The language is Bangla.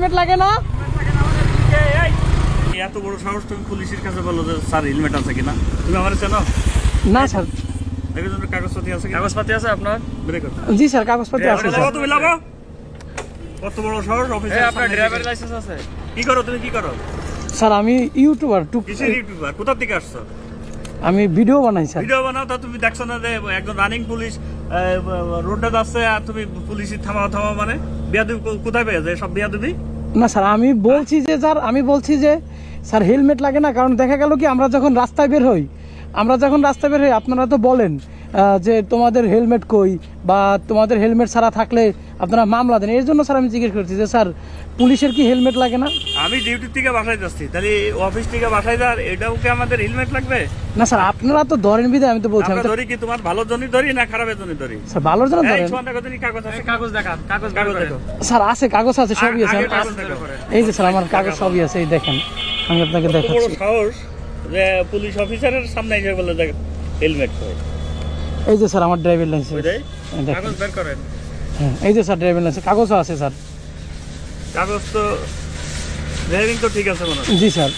হেলমেট লাগে না? এত বড় সাহস তুমি পুলিশের কাছে বলো যে স্যার হেলমেট আছে কিনা? তুমি আমার চেনো? না স্যার। তোমার আছে কাগজপাতি আছে আপনার? জি স্যার কাগজপত্র আছে তুমি লাগাও কত বড় সাহস এই অফিসার আপনার ড্রাইভার লাইসেন্স আছে? কি করো তুমি কি করো? স্যার আমি ইউটিউবার টুক কিসের ইউটিউবার? কোথা থেকে আসছো? আমি ভিডিও বানাই স্যার। ভিডিও বানাও তা তুমি দেখছ না যে একজন রানিং পুলিশ রোডটা যাচ্ছে আর তুমি পুলিশই থামাও থামাও মানে? বিয়াদুবি কোথায় পেয়েছে সব বিয়াদুবি? না স্যার, আমি বলছি যে স্যার, আমি বলছি যে স্যার, হেলমেট লাগে না, কারণ দেখা গেল কি, আমরা যখন রাস্তায় বের হই, আমরা যখন রাস্তায় বের হই, আপনারা তো বলেন যে তোমাদের হেলমেট কই বা তোমাদের হেলমেট ছাড়া থাকলে আপনারা মামলা দেন। এর জন্য স্যার, আমি জিজ্ঞেস করছি যে স্যার, পুলিশের কি হেলমেট লাগে না? আমি ডিউটি থেকে বাসায় যাচ্ছি। তাহলে অফিস থেকে বাসায় যার এটাও কি আমাদের হেলমেট লাগবে? না স্যার আপনারা তো ধরেন বিধায় আমি তো বলছি আমি ধরি কি তোমার ভালো জনই ধরি না খারাপের জনই ধরি? স্যার ভালোর জন্য ধরেন। কাগজ আছে। কাগজ দেখান কাগজ কাগজ স্যার আছে কাগজ আছে সবই আছে। এই যে স্যার আমার কাগজ সবই আছে এই দেখেন। আমি আপনাকে কত বড় সাহস যে পুলিশ অফিসারের সামনে এসে বলে দেখ হেলমেট কই এই যে স্যার আমার ড্রাইভিং লাইসেন্স। কাগজ বের করেন। হ্যাঁ, এই যে স্যার ড্রাইভিং লাইসেন্স। কাগজও আছে স্যার। কাগজ তো ড্রাইভিং তো ঠিক আছে মনে হয়। জি স্যার।